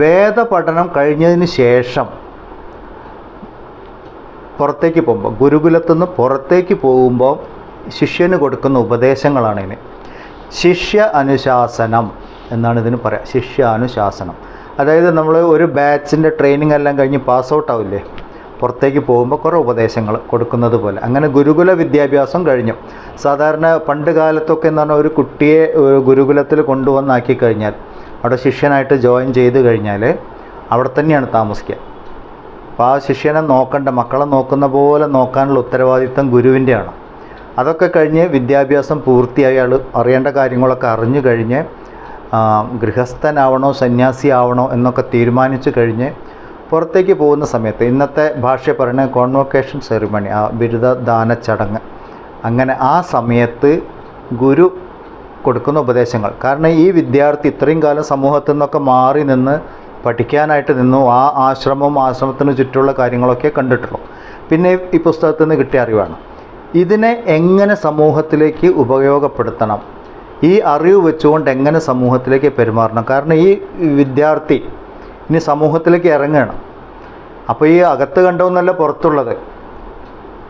വേദപഠനം കഴിഞ്ഞതിന് ശേഷം പുറത്തേക്ക് പോകുമ്പോൾ ഗുരുകുലത്തു നിന്ന് പുറത്തേക്ക് പോകുമ്പോൾ ശിഷ്യന് കൊടുക്കുന്ന ഉപദേശങ്ങളാണ് ഇതിന് ശിഷ്യ അനുശാസനം. എന്നാണ് ഇതിന് പറയുക ശിഷ്യാനുശാസനം. അതായത് നമ്മൾ ഒരു ബാച്ചിന്റെ ട്രെയിനിങ് എല്ലാം കഴിഞ്ഞ് പാസ് ഔട്ട് ആവില്ലേ? പുറത്തേക്ക് പോകുമ്പോൾ കുറേ ഉപദേശങ്ങൾ കൊടുക്കുന്നത് പോലെ. അങ്ങനെ ഗുരുകുല വിദ്യാഭ്യാസം കഴിഞ്ഞു. സാധാരണ പണ്ട് കാലത്തൊക്കെ എന്ന് പറഞ്ഞാൽ ഒരു കുട്ടിയെ ഗുരുകുലത്തിൽ കൊണ്ടുവന്നാക്കി കഴിഞ്ഞാൽ അവിടെ ശിഷ്യനായിട്ട് ജോയിൻ ചെയ്ത് കഴിഞ്ഞാൽ അവിടെ തന്നെയാണ് താമസിക്കുക. അപ്പോൾ ആ ശിഷ്യനെ നോക്കേണ്ട മക്കളെ നോക്കുന്ന പോലെ നോക്കാനുള്ള ഉത്തരവാദിത്തം ഗുരുവിന്റെയാണ്. അതൊക്കെ കഴിഞ്ഞ് വിദ്യാഭ്യാസം പൂർത്തിയായി. അയാൾ അറിയേണ്ട കാര്യങ്ങളൊക്കെ അറിഞ്ഞു കഴിഞ്ഞ് ഗൃഹസ്ഥനാവണോ സന്യാസി ആവണോ എന്നൊക്കെ തീരുമാനിച്ചു കഴിഞ്ഞ് പുറത്തേക്ക് പോകുന്ന സമയത്ത് ഇന്നത്തെ ഭാഷ പറയുന്നത് കോൺവൊക്കേഷൻ സെറിമണി ആ ബിരുദദാന ചടങ്ങ്. അങ്ങനെ ആ സമയത്ത് ഗുരു കൊടുക്കുന്ന ഉപദേശങ്ങൾ. കാരണം ഈ വിദ്യാർത്ഥി ഇത്രയും കാലം സമൂഹത്തിൽ നിന്നൊക്കെ മാറി നിന്ന് പഠിക്കാനായിട്ട് നിന്നു. ആ ആശ്രമം ആശ്രമത്തിന് ചുറ്റുമുള്ള കാര്യങ്ങളൊക്കെ കണ്ടിട്ടുള്ളൂ. പിന്നെ ഈ പുസ്തകത്തിൽ നിന്ന് കിട്ടിയ അറിവാണ്. ഇതിനെ എങ്ങനെ സമൂഹത്തിലേക്ക് ഉപയോഗപ്പെടുത്തണം? ഈ അറിവ് വെച്ചുകൊണ്ട് എങ്ങനെ സമൂഹത്തിലേക്ക് പെരുമാറണം? കാരണം ഈ വിദ്യാർത്ഥി ഇനി സമൂഹത്തിലേക്ക് ഇറങ്ങണം. അപ്പോൾ ഈ അകത്ത് കണ്ടോന്നല്ല പുറത്തുള്ളത്.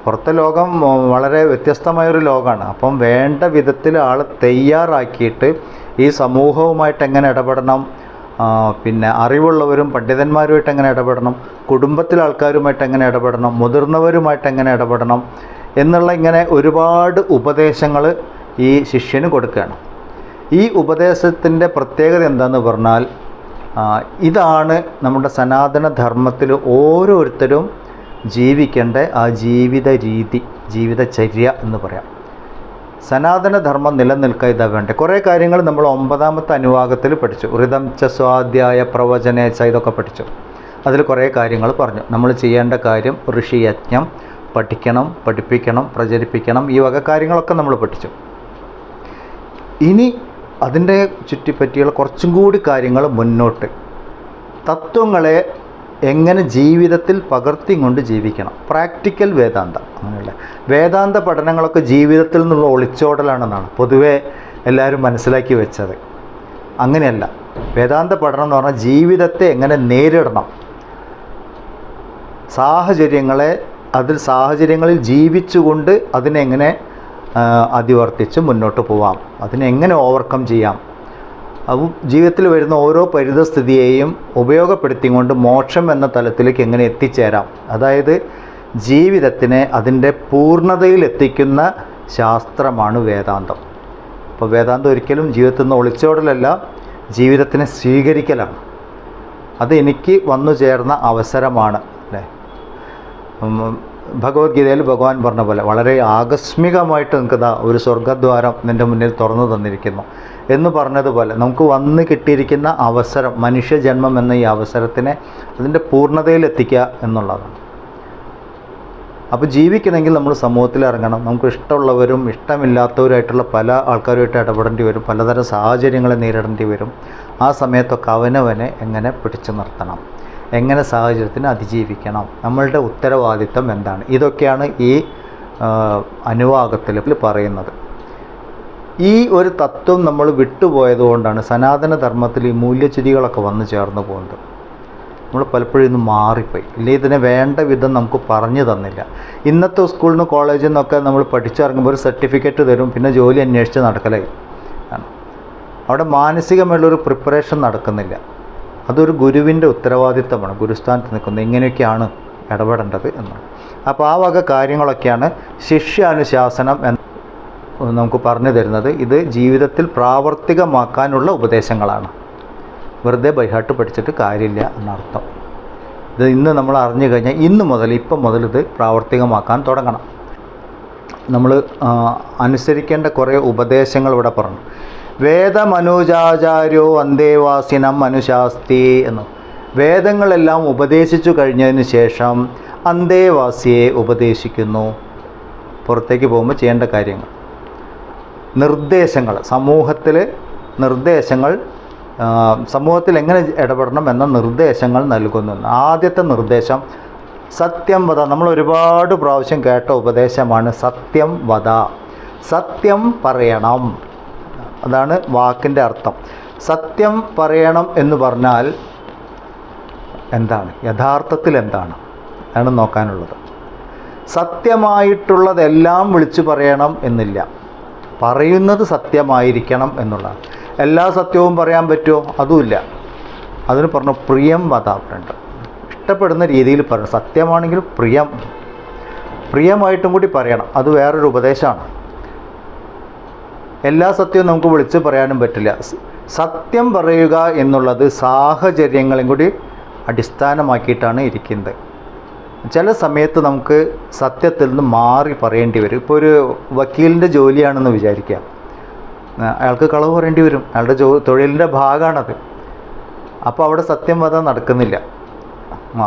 പുറത്തെ ലോകം വളരെ വ്യത്യസ്തമായൊരു ലോകമാണ് അപ്പം വേണ്ട വിധത്തിൽ ആൾ തയ്യാറാക്കിയിട്ട് ഈ സമൂഹവുമായിട്ട് എങ്ങനെ ഇടപെടണം? പിന്നെ അറിവുള്ളവരും പണ്ഡിതന്മാരുമായിട്ട് എങ്ങനെ ഇടപെടണം? കുടുംബത്തിലെ ആൾക്കാരുമായിട്ട് എങ്ങനെ ഇടപെടണം? മുതിർന്നവരുമായിട്ട് എങ്ങനെ ഇടപെടണം? എന്നുള്ള ഇങ്ങനെ ഒരുപാട് ഉപദേശങ്ങൾ ഈ ശിഷ്യന് കൊടുക്കുകയാണ്. ഈ ഉപദേശത്തിന്റെ പ്രത്യേകത എന്താണെന്ന് പറഞ്ഞാൽ ഇതാണ് നമ്മുടെ സനാതന ധർമ്മത്തിൽ ഓരോരുത്തരും ജീവിക്കേണ്ട ആ ജീവിത രീതി ജീവിതചര്യ എന്ന് പറയാം. സനാതനധർമ്മം നിലനിൽക്കുക ഇതാ വേണ്ടേ? കുറേ കാര്യങ്ങൾ നമ്മൾ ഒമ്പതാമത്തെ അനുവാദത്തിൽ പഠിച്ചു. ഋതം ച സ്വാധ്യായ പ്രവചനേച്ച ഇതൊക്കെ പഠിച്ചു. അതിൽ കുറേ കാര്യങ്ങൾ പറഞ്ഞു. നമ്മൾ ചെയ്യേണ്ട കാര്യം ഋഷിയജ്ഞം പഠിക്കണം പഠിപ്പിക്കണം പ്രചരിപ്പിക്കണം ഈ വക കാര്യങ്ങളൊക്കെ നമ്മൾ പഠിച്ചു. ഇനി അതിന്റെ ചുറ്റിപ്പറ്റിയുള്ള കുറച്ചും കൂടി കാര്യങ്ങൾ മുന്നോട്ട്. തത്വങ്ങളെ എങ്ങനെ ജീവിതത്തിൽ പകർത്തിക്കൊണ്ട് ജീവിക്കണം. പ്രാക്ടിക്കൽ വേദാന്തം അങ്ങനെയുള്ള. വേദാന്ത പഠനങ്ങളൊക്കെ ജീവിതത്തിൽ നിന്നുള്ള ഒളിച്ചോടലാണെന്നാണ് പൊതുവേ എല്ലാവരും മനസ്സിലാക്കി വെച്ചത്. അങ്ങനെയല്ല. വേദാന്ത പഠനം എന്ന് പറഞ്ഞാൽ ജീവിതത്തെ എങ്ങനെ നേരിടണം. സാഹചര്യങ്ങളെ അതിൽ സാഹചര്യങ്ങളിൽ ജീവിച്ചുകൊണ്ട് അതിനെങ്ങനെ അതിവർത്തിച്ച് മുന്നോട്ട് പോവാം. അതിനെങ്ങനെ ഓവർകം ചെയ്യാം? ജീവിതത്തിൽ വരുന്ന ഓരോ പരിതസ്ഥിതിയെയും ഉപയോഗപ്പെടുത്തിക്കൊണ്ട് മോക്ഷം എന്ന തലത്തിലേക്ക് എങ്ങനെ എത്തിച്ചേരാം? അതായത് ജീവിതത്തിനെ അതിന്റെ പൂർണതയിൽ എത്തിക്കുന്ന ശാസ്ത്രമാണ് വേദാന്തം. അപ്പോൾ വേദാന്തം ഒരിക്കലും ജീവിതത്തിൽ നിന്ന് ഒളിച്ചോടലല്ല ജീവിതത്തിനെ സ്വീകരിക്കലാണ്. അത് എനിക്ക് വന്നു ചേർന്ന അവസരമാണ് അല്ലേ? ഭഗവത്ഗീതയിൽ ഭഗവാൻ പറഞ്ഞ പോലെ വളരെ ആകസ്മികമായിട്ട് നിൽക്കുന്ന ഒരു സ്വർഗദ്വാരം നിന്റെ മുന്നിൽ തുറന്നു തന്നിരിക്കുന്നു എന്ന് പറഞ്ഞതുപോലെ നമുക്ക് വന്ന് കിട്ടിയിരിക്കുന്ന അവസരം മനുഷ്യജന്മം എന്ന ഈ അവസരത്തിനെ അതിന്റെ പൂർണതയിൽ എത്തിക്കുക എന്നുള്ളതാണ്. അപ്പോൾ ജീവിക്കണമെങ്കിൽ നമ്മൾ സമൂഹത്തിൽ ഇറങ്ങണം. നമുക്ക് ഇഷ്ടമുള്ളവരും ഇഷ്ടമില്ലാത്തവരുമായിട്ടുള്ള പല ആൾക്കാരുമായിട്ട് ഇടപെടേണ്ടി വരും. പലതരം സാഹചര്യങ്ങളെ നേരിടേണ്ടി വരും. ആ സമയത്തൊക്കെ അവനവനെ എങ്ങനെ പിടിച്ചു നിർത്തണം? എങ്ങനെ സാഹചര്യത്തിന് അതിജീവിക്കണം? നമ്മളുടെ ഉത്തരവാദിത്തം എന്താണ്? ഇതൊക്കെയാണ് ഈ ആ, അനുവാദത്തിൽ പറയുന്നത്. ഈ ഒരു തത്വം നമ്മൾ വിട്ടുപോയതുകൊണ്ടാണ് സനാതന ധർമ്മത്തിൽ ഈ മൂല്യച്യുതികളൊക്കെ വന്നു ചേർന്ന് പോകുന്നത്. നമ്മൾ പലപ്പോഴും ഇന്ന് മാറിപ്പോയി. ഇല്ലേ ഇതിനെ വേണ്ട വിധം നമുക്ക് പറഞ്ഞു തന്നില്ല. ഇന്നത്തെ സ്കൂളിൽ നിന്ന് കോളേജിൽ നിന്നൊക്കെ നമ്മൾ പഠിച്ചിറങ്ങുമ്പോൾ ഒരു സർട്ടിഫിക്കറ്റ് തരും പിന്നെ ജോലി അന്വേഷിച്ച് നടക്കലായി. അവിടെ മാനസികമായുള്ളൊരു പ്രിപ്പറേഷൻ നടക്കുന്നില്ല. അതൊരു ഗുരുവിന്റെ ഉത്തരവാദിത്തമാണ്. ഗുരുസ്ഥാനത്ത് നിൽക്കുന്നത് ഇങ്ങനെയൊക്കെയാണ് ഇടപെടേണ്ടത് എന്നാണ്. അപ്പോൾ ആ വക കാര്യങ്ങളൊക്കെയാണ് ശിഷ്യാനുശാസനം എന്ന് നമുക്ക് പറഞ്ഞു തരുന്നത്. ഇത് ജീവിതത്തിൽ പ്രാവർത്തികമാക്കാനുള്ള ഉപദേശങ്ങളാണ്. വെറുതെ ബൈഹാട്ട് പഠിച്ചിട്ട് കാര്യമില്ല എന്നർത്ഥം. ഇത് ഇന്ന് നമ്മൾ അറിഞ്ഞു കഴിഞ്ഞാൽ ഇന്ന് മുതൽ ഇപ്പം മുതൽ ഇത് പ്രാവർത്തികമാക്കാൻ തുടങ്ങണം. നമ്മൾ അനുസരിക്കേണ്ട കുറേ ഉപദേശങ്ങൾ ഇവിടെ പറഞ്ഞു. വേദമനുജാചാര്യോ അന്തേവാസിനം അനുശാസ്തി എന്ന്. വേദങ്ങളെല്ലാം ഉപദേശിച്ചു കഴിഞ്ഞതിന് ശേഷം അന്തേവാസിയെ ഉപദേശിക്കുന്നു. പുറത്തേക്ക് പോകുമ്പോൾ ചെയ്യേണ്ട കാര്യങ്ങൾ. നിർദ്ദേശങ്ങൾ. സമൂഹത്തിൽ നിർദ്ദേശങ്ങൾ സമൂഹത്തിൽ എങ്ങനെ ഇടപെടണം എന്ന നിർദ്ദേശങ്ങൾ നൽകുന്നു. ആദ്യത്തെ നിർദ്ദേശം സത്യം വധ. നമ്മൾ ഒരുപാട് പ്രാവശ്യം കേട്ട ഉപദേശമാണ് സത്യം വധ. സത്യം പറയണം. അതാണ് വാക്കിന്റെ അർത്ഥം. സത്യം പറയണം എന്ന് പറഞ്ഞാൽ എന്താണ്? യഥാർത്ഥത്തിൽ എന്താണ്? ആണ് നോക്കാനുള്ളത്. സത്യമായിട്ടുള്ളതെല്ലാം വിളിച്ചു പറയണം എന്നില്ല. പറയുന്നത് സത്യമായിരിക്കണം എന്നുള്ളതാണ്. എല്ലാ സത്യവും പറയാൻ പറ്റുമോ? അതുമില്ല. അതിന് പറഞ്ഞു പ്രിയം വധാപുരണ്ട് ഇഷ്ടപ്പെടുന്ന രീതിയിൽ പറയണം. സത്യമാണെങ്കിലും പ്രിയം. പ്രിയമായിട്ടും കൂടി പറയണം. അത് വേറൊരു ഉപദേശമാണ്. എല്ലാ സത്യവും നമുക്ക് വിളിച്ച് പറയാനും പറ്റില്ല. സത്യം പറയുക എന്നുള്ളത് സാഹചര്യങ്ങളും കൂടി അടിസ്ഥാനമാക്കിയിട്ടാണ് ഇരിക്കുന്നത്. ചില സമയത്ത് നമുക്ക് സത്യത്തിൽ നിന്ന് മാറി പറയേണ്ടി വരും. ഇപ്പോൾ ഒരു വക്കീലിന്റെ ജോലിയാണെന്ന് വിചാരിക്കാം ആ, അയാൾക്ക് കളവ് പറയേണ്ടി വരും. അയാളുടെ ജോ തൊഴിലിന്റെ ഭാഗമാണത്. അപ്പോൾ അവിടെ സത്യം വധം നടക്കുന്നില്ല.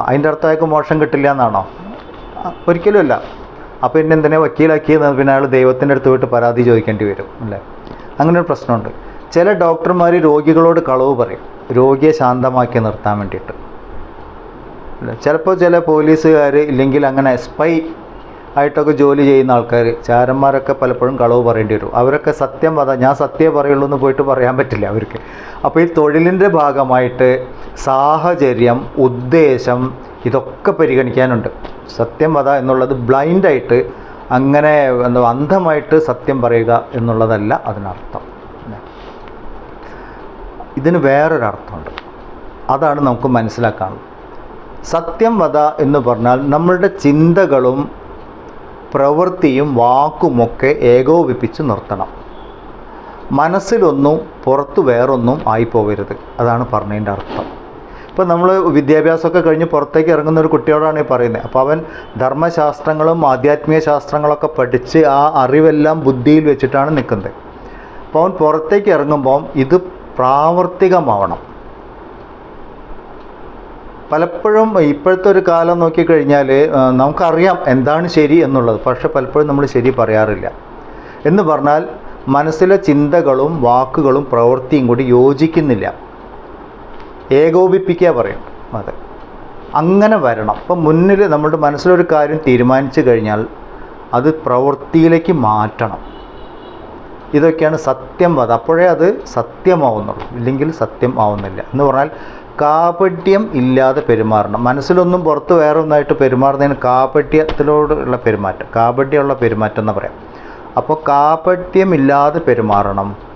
അതിന്റെ അർത്ഥം അയാൾക്ക് മോശം കിട്ടില്ല എന്നാണോ? ഒരിക്കലുമല്ല അപ്പോൾ പിന്നെ എന്തിനെ വക്കീലാക്കിയെന്ന് പിന്നെ അയാൾ ദൈവത്തിന്റെ അടുത്ത് പോയിട്ട് പരാതി ചോദിക്കേണ്ടി വരും അല്ലേ? അങ്ങനെ ഒരു പ്രശ്നമുണ്ട്. ചില ഡോക്ടർമാർ രോഗികളോട് കളവ് പറയും. രോഗിയെ ശാന്തമാക്കി നിർത്താൻ വേണ്ടിയിട്ട്. ചിലപ്പോൾ ചില പോലീസുകാർ ഇല്ലെങ്കിൽ അങ്ങനെ സ്പൈ ആയിട്ടൊക്കെ ജോലി ചെയ്യുന്ന ആൾക്കാർ ചാരന്മാരൊക്കെ പലപ്പോഴും കളവ് പറയേണ്ടി വരും. അവരൊക്കെ സത്യം പറ ഞാൻ സത്യം പറയുള്ളൂ എന്ന് പോയിട്ട് പറയാൻ പറ്റില്ല അവർക്ക്. അപ്പോൾ ഈ തൊഴിലിന്റെ ഭാഗമായിട്ട് സാഹചര്യം ഉദ്ദേശം ഇതൊക്കെ പരിഗണിക്കാനുണ്ട്. സത്യം വധ എന്നുള്ളത് ബ്ലൈൻഡായിട്ട് അങ്ങനെ എന്താ അന്ധമായിട്ട് സത്യം പറയുക എന്നുള്ളതല്ല അതിനർത്ഥം. ഇതിന് വേറൊരർത്ഥമുണ്ട്. അതാണ് നമുക്ക് മനസ്സിലാക്കാനുള്ളത് സത്യം വധ എന്ന് പറഞ്ഞാൽ നമ്മളുടെ ചിന്തകളും പ്രവൃത്തിയും വാക്കുമൊക്കെ ഏകോപിപ്പിച്ച് നിർത്തണം. മനസ്സിലൊന്നും പുറത്ത് വേറൊന്നും ആയിപ്പോകരുത്. അതാണ് പറഞ്ഞതിന്റെ അർത്ഥം. ഇപ്പോൾ നമ്മൾ വിദ്യാഭ്യാസമൊക്കെ കഴിഞ്ഞ് പുറത്തേക്ക് ഇറങ്ങുന്ന ഒരു കുട്ടിയോടാണ് ഈ പറയുന്നത് അപ്പോൾ അവൻ ധർമ്മശാസ്ത്രങ്ങളും ആധ്യാത്മിക ശാസ്ത്രങ്ങളൊക്കെ പഠിച്ച് ആ അറിവെല്ലാം ബുദ്ധിയിൽ വെച്ചിട്ടാണ് നിൽക്കുന്നത്. അപ്പോൾ അവൻ പുറത്തേക്ക് ഇറങ്ങുമ്പോൾ ഇത് പ്രാവർത്തികമാവണം. പലപ്പോഴും ഇപ്പോഴത്തെ ഒരു കാലം നോക്കിക്കഴിഞ്ഞാൽ നമുക്കറിയാം എന്താണ് ശരി എന്നുള്ളത്. പക്ഷെ പലപ്പോഴും നമ്മൾ ശരി പറയാറില്ല. എന്ന് പറഞ്ഞാൽ മനസ്സിലെ ചിന്തകളും വാക്കുകളും പ്രവൃത്തിയും കൂടി യോജിക്കുന്നില്ല. ഏകോപിപ്പിക്കുക പറയും. അതെ. അങ്ങനെ വരണം. അപ്പം മുന്നിൽ നമ്മുടെ മനസ്സിലൊരു കാര്യം തീരുമാനിച്ചു കഴിഞ്ഞാൽ അത് പ്രവൃത്തിയിലേക്ക് മാറ്റണം. ഇതൊക്കെയാണ് സത്യം വധ അപ്പോഴേ അത് സത്യമാവുന്നുള്ളൂ. ഇല്ലെങ്കിൽ സത്യം ആവുന്നില്ല. എന്ന് പറഞ്ഞാൽ കാപട്യം ഇല്ലാതെ പെരുമാറണം. മനസ്സിലൊന്നും പുറത്ത് വേറെ ഒന്നായിട്ട് പെരുമാറുന്നതിന് കാപട്യത്തിലോടുള്ള പെരുമാറ്റം. കാപട്യമുള്ള പെരുമാറ്റം എന്ന് പറയാം. അപ്പോൾ കാപട്യമില്ലാതെ പെരുമാറണം.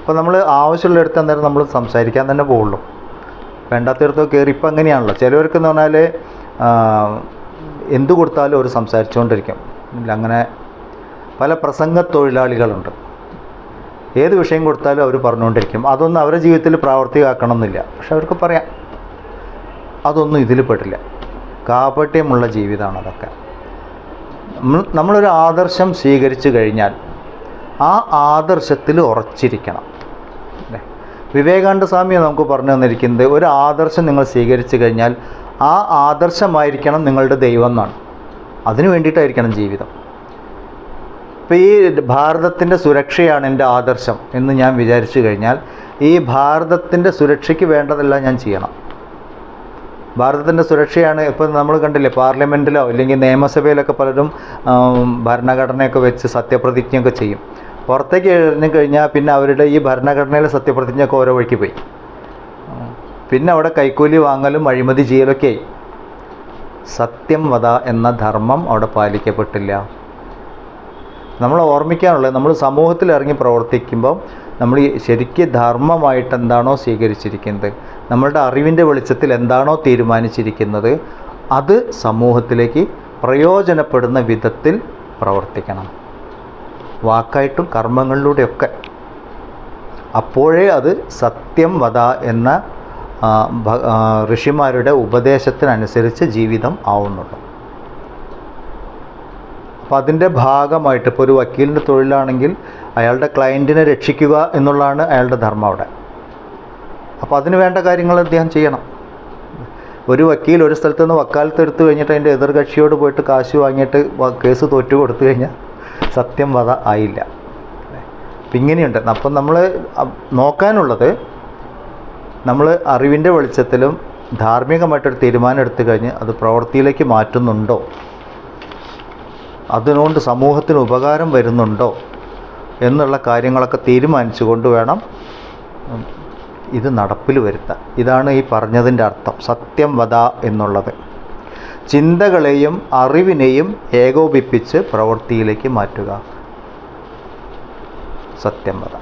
അപ്പോൾ നമ്മൾ ആവശ്യമുള്ള ആവശ്യമുള്ളിടത്ത് അന്നേരം നമ്മൾ സംസാരിക്കാൻ തന്നെ പോവുള്ളൂ. വേണ്ടാത്തടത്തൊക്കെ കയറി ഇപ്പം അങ്ങനെയാണല്ലോ. ചിലവർക്ക് എന്ന് പറഞ്ഞാൽ എന്ത് കൊടുത്താലും അവർ സംസാരിച്ചുകൊണ്ടിരിക്കും അങ്ങനെ പല പ്രസംഗ തൊഴിലാളികളുണ്ട് ഏത് വിഷയം കൊടുത്താലും അവർ പറഞ്ഞുകൊണ്ടിരിക്കും അതൊന്നും അവരുടെ ജീവിതത്തിൽ പ്രാവർത്തികമാക്കണം എന്നില്ല പക്ഷെ അവർക്ക് പറയാം. അതൊന്നും ഇതിൽ പെട്ടില്ല കാപട്യമുള്ള ജീവിതമാണ് അതൊക്കെ. നമ്മളൊരു ആദർശം സ്വീകരിച്ചു കഴിഞ്ഞാൽ ആ ആദർശത്തിൽ ഉറച്ചിരിക്കണം. വിവേകാനന്ദ സ്വാമി നമുക്ക് പറഞ്ഞു തന്നിരിക്കുന്നത് ഒരു ആദർശം നിങ്ങൾ സ്വീകരിച്ചു കഴിഞ്ഞാൽ ആ ആദർശമായിരിക്കണം നിങ്ങളുടെ ദൈവം എന്നാണ്. അതിനു വേണ്ടിയിട്ടായിരിക്കണം ജീവിതം. ഇപ്പോൾ ഈ ഭാരതത്തിന്റെ സുരക്ഷയാണ് എന്റെ ആദർശം എന്ന് ഞാൻ വിചാരിച്ചു കഴിഞ്ഞാൽ ഈ ഭാരതത്തിന്റെ സുരക്ഷയ്ക്ക് വേണ്ടതെല്ലാം ഞാൻ ചെയ്യണം. ഭാരതത്തിന്റെ സുരക്ഷയാണ് ഇപ്പോൾ നമ്മൾ കണ്ടില്ലേ പാർലമെന്റിലോ അല്ലെങ്കിൽ നിയമസഭയിലൊക്കെ പലരും ഭരണഘടനയൊക്കെ വെച്ച് സത്യപ്രതിജ്ഞയൊക്കെ ചെയ്യും. പുറത്തേക്ക് എഴുതി കഴിഞ്ഞാൽ പിന്നെ അവരുടെ ഈ ഭരണഘടനയിലെ സത്യപ്രതിജ്ഞയൊക്കെ ഓരോ വഴിക്ക് പോയി. പിന്നെ അവിടെ കൈക്കൂലി വാങ്ങലും അഴിമതി ചെയ്യലൊക്കെ സത്യം വധ എന്ന ധർമ്മം അവിടെ പാലിക്കപ്പെട്ടില്ല. നമ്മൾ ഓർമ്മിക്കാനുള്ളത് നമ്മൾ സമൂഹത്തിൽ ഇറങ്ങി പ്രവർത്തിക്കുമ്പോൾ നമ്മൾ ശരിക്ക് ധർമ്മമായിട്ട് എന്താണോ സ്വീകരിച്ചിരിക്കുന്നത് നമ്മളുടെ അറിവിന്റെ വെളിച്ചത്തിൽ എന്താണോ തീരുമാനിച്ചിരിക്കുന്നത് അത് സമൂഹത്തിലേക്ക് പ്രയോജനപ്പെടുന്ന വിധത്തിൽ പ്രവർത്തിക്കണം. വാക്കായിട്ടും കർമ്മങ്ങളിലൂടെയൊക്കെ. അപ്പോഴേ അത് സത്യം വധ എന്ന ഋഷിമാരുടെ ഉപദേശത്തിനനുസരിച്ച് ജീവിതം ആവുന്നുള്ളൂ. അപ്പോൾ അതിന്റെ ഭാഗമായിട്ട് ഇപ്പോൾ ഒരു വക്കീലിന്റെ തൊഴിലാണെങ്കിൽ അയാളുടെ ക്ലയന്റിനെ രക്ഷിക്കുക എന്നുള്ളതാണ് അയാളുടെ ധർമ്മം അവിടെ. അപ്പോൾ അതിന് വേണ്ട കാര്യങ്ങൾ അദ്ദേഹം ചെയ്യണം. ഒരു വക്കീൽ ഒരു സ്ഥലത്ത് നിന്ന് വക്കാലത്ത് എടുത്തു കഴിഞ്ഞിട്ട് അതിന്റെ എതിർകക്ഷിയോട് പോയിട്ട് കാശ് വാങ്ങിയിട്ട് കേസ് തോറ്റു കൊടുത്തു കഴിഞ്ഞാൽ സത്യം വധ ആയില്ല. അപ്പം ഇങ്ങനെയുണ്ട്. അപ്പം നമ്മൾ നോക്കാനുള്ളത് നമ്മൾ അറിവിന്റെ വെളിച്ചത്തിലും ധാർമ്മികമായിട്ടൊരു തീരുമാനം എടുത്തു കഴിഞ്ഞ് അത് പ്രവൃത്തിയിലേക്ക് മാറ്റുന്നുണ്ടോ? അതിനോണ്ട് സമൂഹത്തിന് ഉപകാരം വരുന്നുണ്ടോ? എന്നുള്ള കാര്യങ്ങളൊക്കെ തീരുമാനിച്ചുകൊണ്ട് വേണം ഇത് നടപ്പിൽ വരുത്താൻ. ഇതാണ് ഈ പറഞ്ഞതിന്റെ അർത്ഥം. സത്യം വധ എന്നുള്ളത്. ചിന്തകളെയും അറിവിനെയും ഏകോപിപ്പിച്ച് പ്രവൃത്തിയിലേക്ക് മാറ്റുക. സത്യം വദ